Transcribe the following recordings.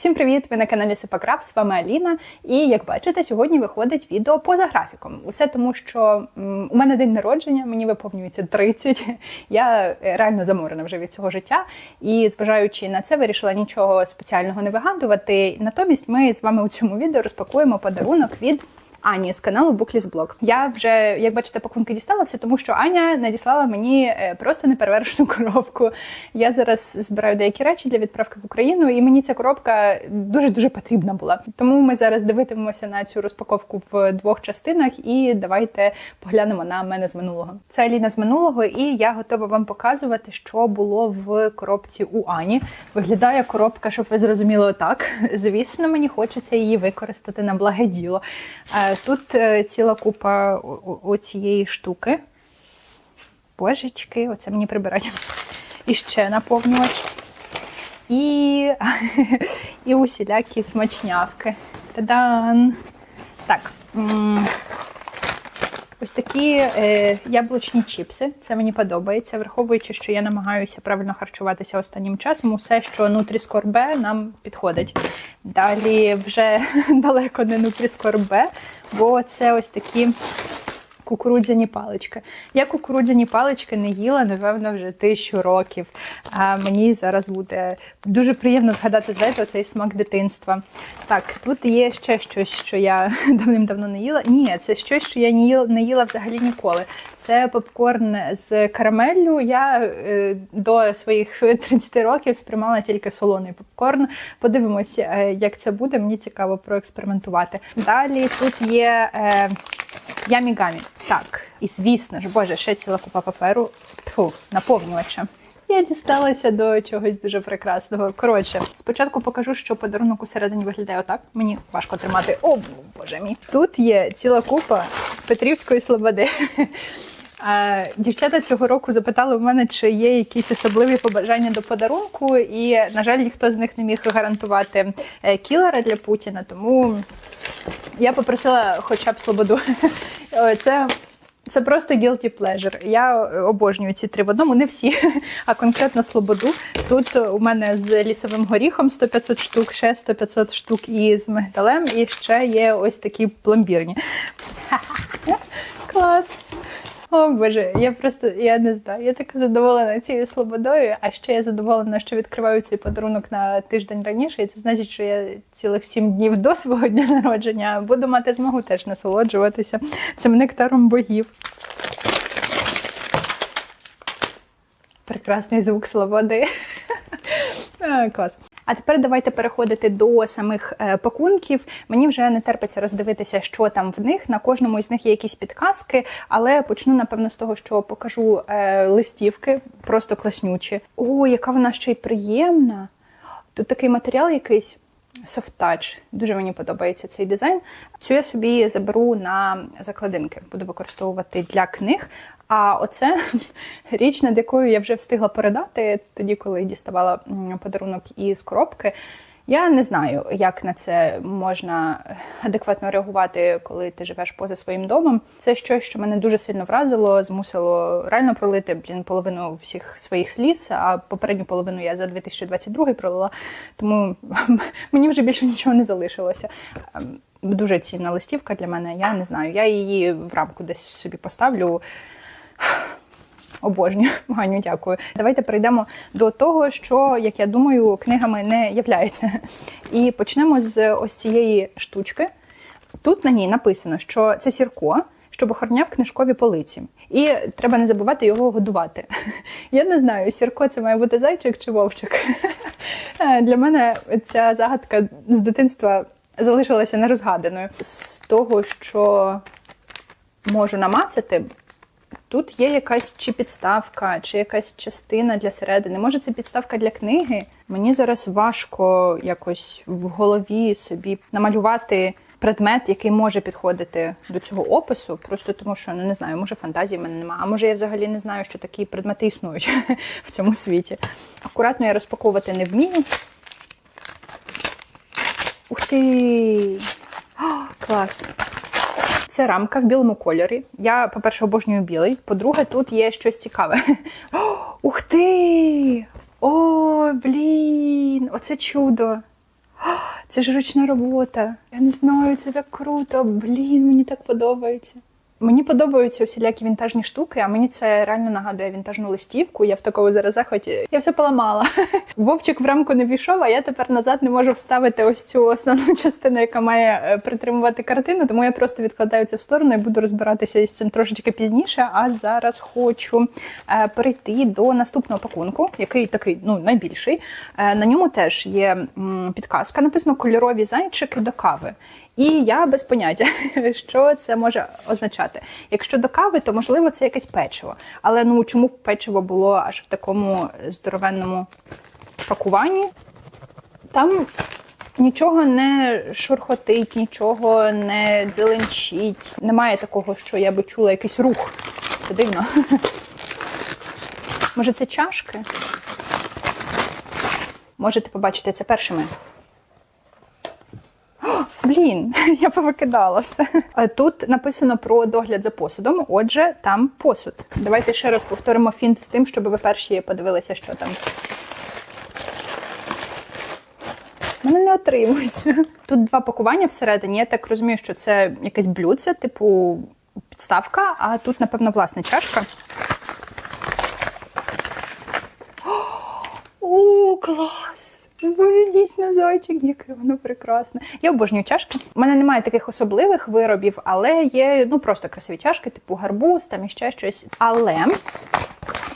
Всім привіт! Ви на каналі Сипакраф, з вами Аліна. І як бачите, сьогодні виходить відео поза графіком. Усе тому, що у мене день народження, мені виповнюється 30. Я е, реально заморена вже від цього життя. І зважаючи на це, вирішила нічого спеціального не вигадувати. Натомість ми з вами у цьому відео розпакуємо подарунок від. Ані з каналу Booklist Я вже, як бачите, пакунки дістала все, тому що Аня надіслала мені е, просто неперевершену коробку. Я зараз збираю деякі речі для відправки в Україну, і мені ця коробка дуже дуже потрібна була. Тому ми зараз дивитимемося на цю розпаковку в двох частинах. І давайте поглянемо на мене з минулого. Це Аліна з минулого, і я готова вам показувати, що було в коробці у Ані. Виглядає коробка, щоб ви зрозуміли так. Звісно, мені хочеться її використати на благе діло. Тут е, ціла купа оцієї штуки. Божечки, оце мені прибирають. І ще наповнювач. І і усілякі смачнявки. Та-дан! Так. Ось такі е, яблучні чіпси. Це мені подобається, враховуючи, що я намагаюся правильно харчуватися останнім часом. Усе, що нутріскорбе, нам підходить. Далі вже далеко не нутріскорбе, бо це ось такі кукурудзяні палички. Я кукурудзяні палички не їла, напевно, вже тисячу років. А мені зараз буде дуже приємно згадати знаєте, цей смак дитинства. Так, тут є ще щось, що я давним-давно не їла. Ні, це щось, що я не їла, не їла взагалі ніколи. Це попкорн з карамеллю. Я е, до своїх 30 років сприймала тільки солоний попкорн. Подивимося, е, як це буде. Мені цікаво проекспериментувати. Далі тут є. Ямігамі. Так, і звісно ж, боже, ще ціла купа паперу. Тьфу, наповнювача. Я дісталася до чогось дуже прекрасного. Коротше, спочатку покажу, що подарунок усередині виглядає отак. Мені важко тримати. О, боже мій. Тут є ціла купа Петрівської слободи. А, Дівчата цього року запитали в мене, чи є якісь особливі побажання до подарунку, і, на жаль, ніхто з них не міг гарантувати е, кілера для Путіна, тому я попросила хоча б Слободу. Це це просто guilty pleasure. Я обожнюю ці три в одному, не всі, а конкретно Слободу. Тут у мене з лісовим горіхом 100-500 штук, ще 100-500 штук і з мигдалем, і ще є ось такі пломбірні. Клас! О Боже, я просто я не знаю. Я така задоволена цією слободою, а ще я задоволена, що відкриваю цей подарунок на тиждень раніше, і це значить, що я цілих сім днів до свого дня народження буду мати змогу теж насолоджуватися цим нектаром богів. Прекрасний звук слободи. Клас. А тепер давайте переходити до самих е, пакунків. Мені вже не терпиться роздивитися, що там в них. На кожному із них є якісь підказки, але почну, напевно, з того, що покажу е, листівки, просто класнючі. О, яка вона ще й приємна! Тут такий матеріал якийсь. Touch. Дуже мені подобається цей дизайн. Цю я собі заберу на закладинки, буду використовувати для книг. А оце річ, над якою я вже встигла передати тоді, коли діставала подарунок із коробки. Я не знаю, як на це можна адекватно реагувати, коли ти живеш поза своїм домом. Це щось, що мене дуже сильно вразило, змусило реально пролити блін половину всіх своїх сліз. А попередню половину я за 2022 пролила, тому мені вже більше нічого не залишилося. Ем, дуже цінна листівка для мене. Я не знаю. Я її в рамку десь собі поставлю. Обожнюю, Ганю, дякую. Давайте перейдемо до того, що, як я думаю, книгами не являється. І почнемо з ось цієї штучки. Тут на ній написано, що це сірко, щоб охороняв книжкові полиці. І треба не забувати його годувати. Я не знаю, сірко це має бути зайчик чи вовчик. Для мене ця загадка з дитинства залишилася нерозгаданою. З того, що можу намацати, Тут є якась чи підставка, чи якась частина для середини. Може, це підставка для книги. Мені зараз важко якось в голові собі намалювати предмет, який може підходити до цього опису, просто тому що ну не знаю, може фантазії в мене немає. А може я взагалі не знаю, що такі предмети існують в цьому світі. Акуратно я розпаковувати не вмію. Ух ти! Клас! Це рамка в білому кольорі. Я, по-перше, обожнюю білий. По-друге, тут є щось цікаве. О, ух ти! О, блін! Оце чудо! Це ж ручна робота. Я не знаю, це так круто. Блін, мені так подобається. Мені подобаються всілякі вінтажні штуки, а мені це реально нагадує вінтажну листівку. Я в такому зараз захваті. Я все поламала. Вовчик в рамку не війшов, а я тепер назад не можу вставити ось цю основну частину, яка має е, притримувати картину. Тому я просто відкладаю це в сторону і буду розбиратися із цим трошечки пізніше. А зараз хочу е, перейти до наступного пакунку, який такий ну найбільший. Е, На ньому теж є підказка. Написано кольорові зайчики до кави. І я без поняття, що це може означати. Якщо до кави, то можливо це якесь печиво. Але ну чому печиво було аж в такому здоровенному пакуванні? Там нічого не шурхотить, нічого не дзеленчить. Немає такого, що я би чула якийсь рух. Це дивно. Може, це чашки? Можете побачити це першими. Блін, я повикидала все. Е, Тут написано про догляд за посудом. Отже, там посуд. Давайте ще раз повторимо фінт з тим, щоб ви перші подивилися, що там. Мене не отримується. Тут два пакування всередині. Я так розумію, що це якесь блюдце, типу підставка, а тут, напевно, власна чашка. О, клас! Дійсно зайчик, яке воно прекрасне. Я обожнюю чашки. У мене немає таких особливих виробів, але є ну просто красиві чашки, типу гарбуз, там іще щось. Але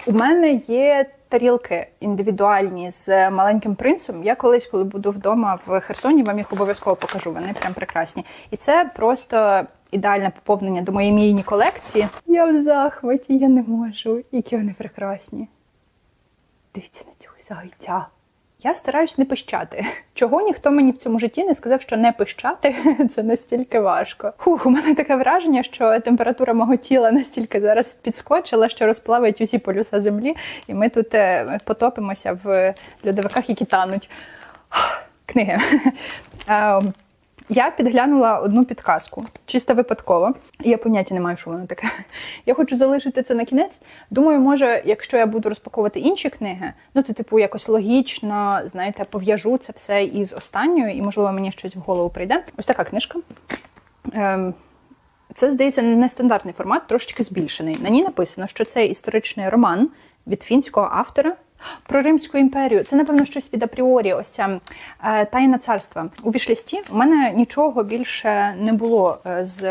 у мене є тарілки індивідуальні з маленьким принцем. Я колись, коли буду вдома в Херсоні, вам їх обов'язково покажу. Вони прям прекрасні. І це просто ідеальне поповнення до моєї мійні колекції. Я в захваті, я не можу. Які вони прекрасні. Дивіться на цього зайця. Я стараюсь не пищати. Чого ніхто мені в цьому житті не сказав, що не пищати це настільки важко. Хух, у мене таке враження, що температура мого тіла настільки зараз підскочила, що розплавить усі полюса землі, і ми тут е, потопимося в льодовиках, які тануть. Книги. Я підглянула одну підказку, чисто випадково. Я поняття не маю, що воно таке. Я хочу залишити це на кінець. Думаю, може, якщо я буду розпаковувати інші книги, ну то типу якось логічно, знаєте, пов'яжу це все із останньою, і можливо мені щось в голову прийде. Ось така книжка. Ем, це, здається, нестандартний формат, трошечки збільшений. На ній написано, що це історичний роман від фінського автора. Про Римську імперію це напевно щось від апріорі. Ось ця е, тайна царства у вішлісті. У мене нічого більше не було е, з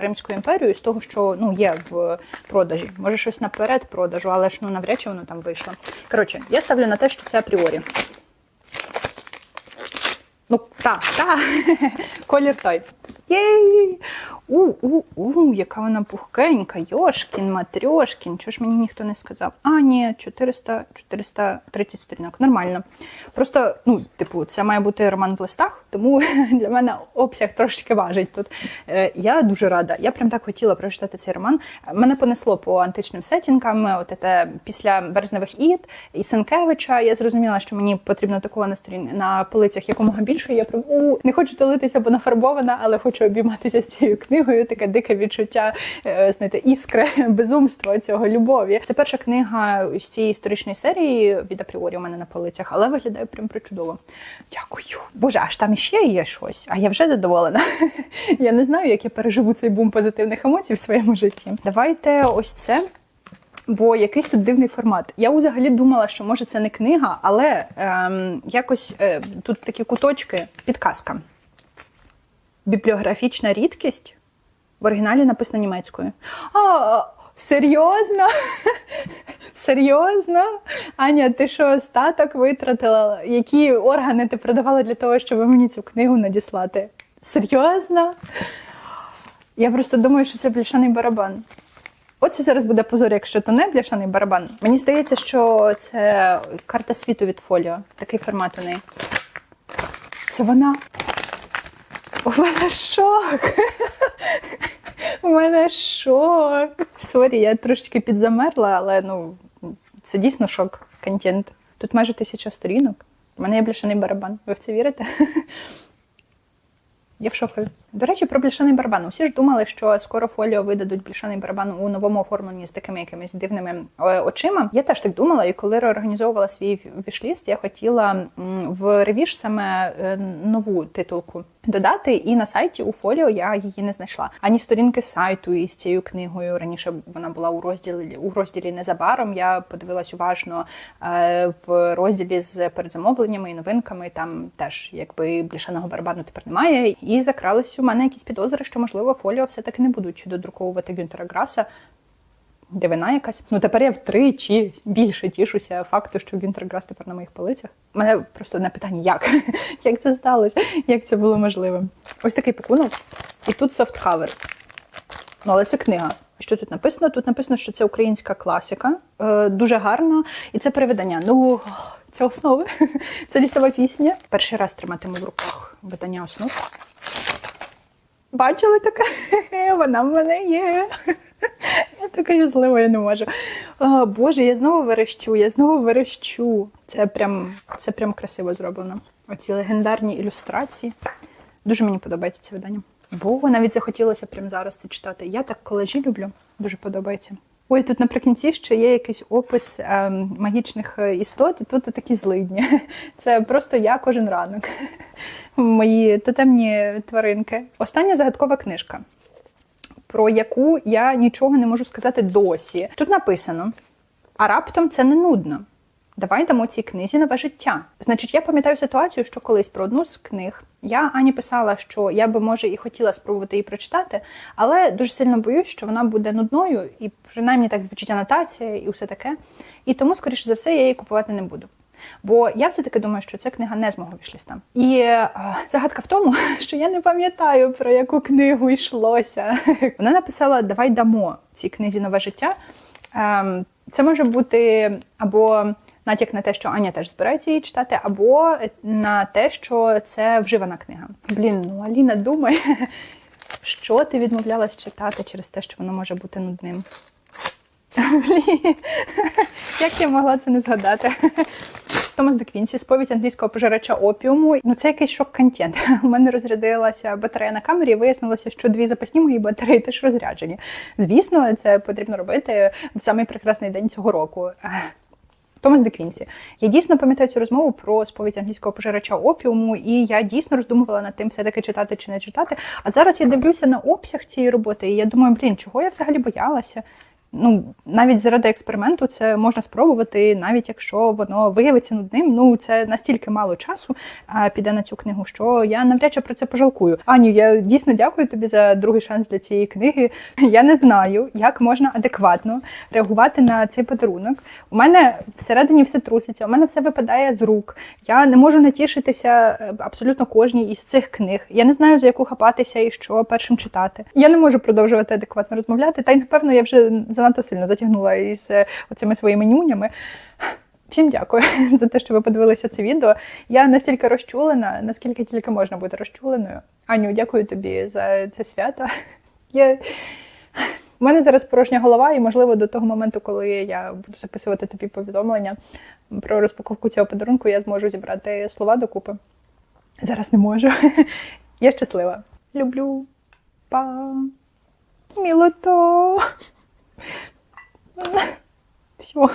Римською імперією з того, що ну є в продажі. Може щось наперед продажу, але ж ну навряд чи воно там вийшло. Коротше, я ставлю на те, що це апріорі. Ну, так, так. Колір той. Єй! У, у, у, яка вона пухкенька. Йошкін, матрьошкін. Чого ж мені ніхто не сказав? А, ні, 400, 430 сторінок. Нормально. Просто, ну, типу, це має бути роман в листах, тому для мене обсяг трошечки важить тут. Е, я дуже рада. Я прям так хотіла прочитати цей роман. Мене понесло по античним сетінгам. От це після березневих ід і Сенкевича. Я зрозуміла, що мені потрібно такого на сторін на полицях якомога більше. Я прям у не хочу толитися, бо нафарбована, але хочу обійматися з цією книгою. Таке дике відчуття, е, знаєте, іскри, безумства цього любові. Це перша книга з цієї історичної серії від апріорі у мене на полицях, але виглядає прям причудово. Дякую. Боже, аж там іще є щось, а я вже задоволена. Я не знаю, як я переживу цей бум позитивних емоцій в своєму житті. Давайте ось це. Бо якийсь тут дивний формат. Я взагалі думала, що може це не книга, але ем, якось е, тут такі куточки, підказка. Бібліографічна рідкість в оригіналі написано німецькою. А, серйозно? Серйозно? Аня, ти що остаток витратила? Які органи ти продавала для того, щоб мені цю книгу надіслати? Серйозно? Я просто думаю, що це бляшаний барабан. Оце зараз буде позор, якщо то не бляшаний барабан. Мені здається, що це карта світу від фоліо. Такий формат у неї. Це вона. У мене шок. У мене шок. Сорі, я трошечки підзамерла, але ну це дійсно шок контент. Тут майже тисяча сторінок. У мене є бляшаний барабан. Ви в це вірите? Я в шокові. До речі, про бляшаний барабан. Усі ж думали, що скоро фоліо видадуть бляшаний барабан у новому оформленні з такими якимись дивними е, очима. Я теж так думала, і коли реорганізовувала свій вішліст, я хотіла в ревіж саме е, нову титулку додати. І на сайті у фоліо я її не знайшла. Ані сторінки сайту із цією книгою. Раніше вона була у розділі у розділі незабаром. Я подивилась уважно е, в розділі з передзамовленнями і новинками. Там теж якби бляшаного барабану тепер немає. І закрались у мене якісь підозри, що можливо фоліо все таки не будуть додруковувати Гюнтера Граса. Дивина якась. Ну тепер я втричі більше тішуся факту, що Гюнтер Грас тепер на моїх полицях. У мене просто одне питання: як? Як це сталося? Як це було можливим? Ось такий пакунок. І тут софтхавер. Ну, але це книга. Що тут написано? Тут написано, що це українська класика, е, дуже гарно, і це перевидання. Ну, це основи. Це лісова пісня. Перший раз триматиму в руках видання основ. Бачили таке? Вона в мене є. Я така щаслива, я не можу. О, Боже, я знову верещу, я знову верещу. Це прям, це прям красиво зроблено. Оці легендарні ілюстрації. Дуже мені подобається це видання. Бо навіть захотілося прямо зараз це читати. Я так колежі люблю, дуже подобається. Ой, тут наприкінці ще є якийсь опис е, магічних е, істот, і тут такі злидні. Це просто я кожен ранок. Мої тотемні тваринки. Остання загадкова книжка, про яку я нічого не можу сказати досі. Тут написано: а раптом це не нудно. Давай дамо цій книзі нове життя. Значить, я пам'ятаю ситуацію, що колись про одну з книг я Ані писала, що я би може і хотіла спробувати її прочитати, але дуже сильно боюсь, що вона буде нудною, і принаймні так звучить анотація і все таке. І тому, скоріше за все, я її купувати не буду. Бо я все-таки думаю, що ця книга не з мого вішліста. І е, загадка в тому, що я не пам'ятаю, про яку книгу йшлося. Вона написала Давай дамо цій книзі нове життя. Е, це може бути або натяк на те, що Аня теж збирається її читати, або на те, що це вживана книга. Блін, ну Аліна думає, що ти відмовлялась читати через те, що воно може бути нудним. Блін, як я могла це не згадати? Томас де Квінсі, сповідь англійського пожирача опіуму. Ну це якийсь шок-контент. У мене розрядилася батарея на камері, і вияснилося, що дві запасні мої батареї теж розряджені. Звісно, це потрібно робити в самий прекрасний день цього року. Томас де. Я дійсно пам'ятаю цю розмову про сповідь англійського пожирача опіуму, і я дійсно роздумувала над тим, все-таки читати чи не читати. А зараз я дивлюся на обсяг цієї роботи, і я думаю, блін, чого я взагалі боялася? Ну, навіть заради експерименту це можна спробувати, навіть якщо воно виявиться нудним. Ну це настільки мало часу а, піде на цю книгу, що я навряд чи про це пожалкую. Аню, я дійсно дякую тобі за другий шанс для цієї книги. Я не знаю, як можна адекватно реагувати на цей подарунок. У мене всередині все труситься, у мене все випадає з рук. Я не можу натішитися абсолютно кожній із цих книг. Я не знаю за яку хапатися і що першим читати. Я не можу продовжувати адекватно розмовляти, та й напевно я вже занадто сильно затягнула із е, оцими своїми нюнями. Всім дякую за те, що ви подивилися це відео. Я настільки розчулена, наскільки тільки можна бути розчуленою. Аню, дякую тобі за це свято. Я... У мене зараз порожня голова, і, можливо, до того моменту, коли я буду записувати тобі повідомлення про розпаковку цього подарунку, я зможу зібрати слова докупи. Зараз не можу. Я щаслива. Люблю. Па. Мілото. Все.